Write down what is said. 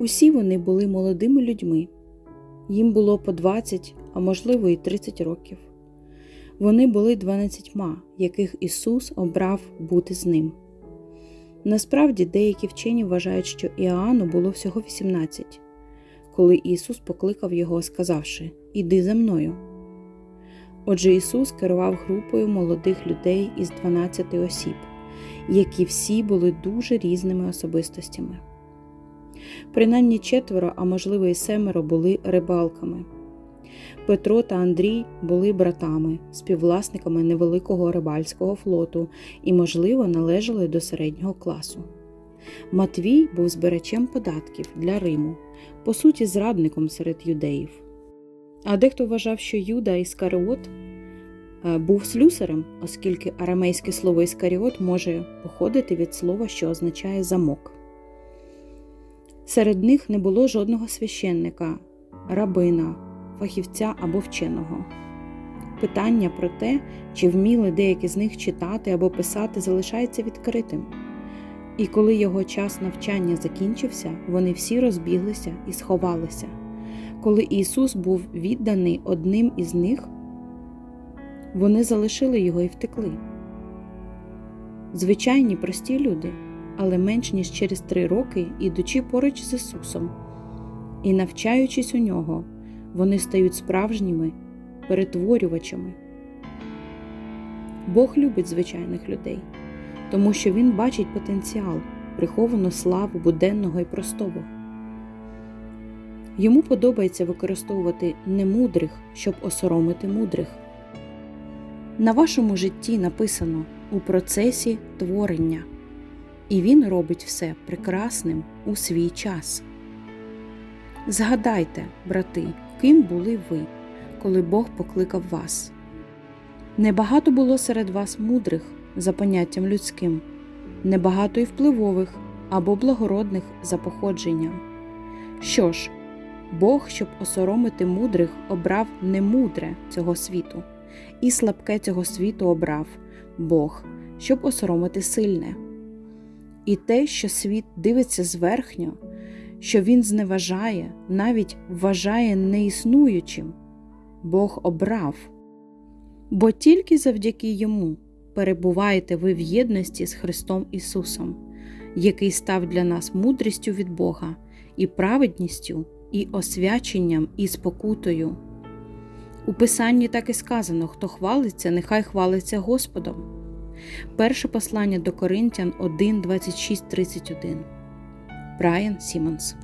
Усі вони були молодими людьми. Їм було по 20, а можливо і 30 років. Вони були дванадцятьма, яких Ісус обрав бути з ним. Насправді, деякі вчені вважають, що Іоанну було всього 18, коли Ісус покликав його, сказавши Іди за мною. Отже, Ісус керував групою молодих людей із 12 осіб, які всі були дуже різними особистостями. Принаймні четверо, а можливо і семеро були рибалками. Петро та Андрій були братами, співвласниками невеликого рибальського флоту і, можливо, належали до середнього класу. Матвій був збирачем податків для Риму, по суті, зрадником серед юдеїв. А дехто вважав, що Юда Іскаріот е, був слюсарем, оскільки арамейське слово Іскаріот може походити від слова, що означає замок. Серед них не було жодного священника, рабина, фахівця або вченого. Питання про те, чи вміли деякі з них читати або писати, залишається відкритим. І коли його час навчання закінчився, вони всі розбіглися і сховалися. Коли Ісус був відданий одним із них, вони залишили його і втекли. Звичайні прості люди, але менш ніж через три роки, ідучи поруч з Ісусом і навчаючись у нього, вони стають справжніми перетворювачами. Бог любить звичайних людей, тому що Він бачить потенціал, приховану славу буденного і простого. Йому подобається використовувати немудрих, щоб осоромити мудрих. На вашому житті написано у процесі творення, і він робить все прекрасним у свій час. Згадайте, брати, ким були ви, коли Бог покликав вас. Небагато було серед вас мудрих за поняттям людським, небагато й впливових або благородних за походженням. Що ж, Бог, щоб осоромити мудрих, обрав немудре цього світу, і слабке цього світу обрав Бог, щоб осоромити сильне. І те, що світ дивиться зверхньо, що він зневажає, навіть вважає неіснуючим, Бог обрав. Бо тільки завдяки йому перебуваєте ви в єдності з Христом Ісусом, який став для нас мудрістю від Бога і праведністю, і освяченням, і спокутою. У Писанні так і сказано: хто хвалиться, нехай хвалиться Господом. Перше послання до Коринтян 1, 26, 31. Брайан Сімонс